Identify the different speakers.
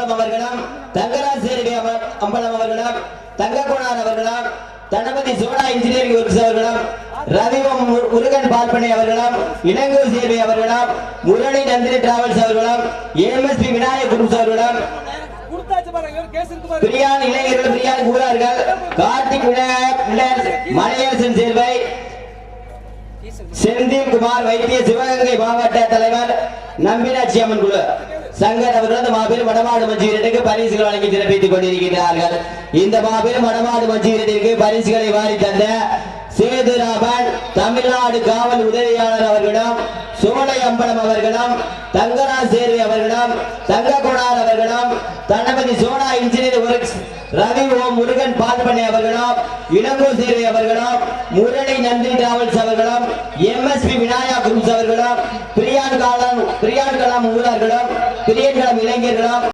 Speaker 1: அம்பலம் அவர்களும் அம்ப- அம்பலம் அவர்களும் தங்கக்கோணார் அவர்களும் தனபதி சோழா இன்ஜினியரிங் ஒர்க்ஸ் அவர்களும் ரவிவம் முருகன் பால்பனை அவர்களும் இளங்கூர் சேவை அவர்களும் முரளி நந்தினி டிராவல்ஸ் அவர்களும் ஏஎம்எஸ்பி விநாயகர் குரூப்ஸ் அவர்களும். பிரியான் இளைஞர்கள் பிரியான் கூறார்கள். கார்த்திக் விநாயகர் மலையரசன் சேர்வை. செந்தில் குமார் வைத்திய சிவகங்கை மாவட்ட தலைவர் நம்பினாட்சி அம்மன் குழு. சங்கர் அவர்கள் அந்த மாபெரும் வடமாடு மஞ்சீரனுக்கு பரிசுகள் வழங்கி சிறப்பித்துக் கொண்டிருக்கிறார்கள். இந்த மாபெரும் வடமாடு மஞ்சீரத்திற்கு பரிசுகளை வாரி தந்த சேதுராமன் தமிழ்நாடு காவல் உதவியாளர் அவர்களிடம் சோலை அம்பலம் அவர்களிடம் தங்கரா சேர்வி அவர்களிடம் தங்ககுணார் அவர்களிடம் தனபதி சோனா இன்ஜினியர் ஒர்க்ஸ் ரவி ஓம் முருகன் பால்பண்ணி அவர்களும் இளங்கோ சேவை அவர்களும் முரளி நந்தி டிராவல்ஸ் அவர்களும் எம்எஸ்பி விநாயகா குரூப்ஸ் அவர்களும் பிரியான்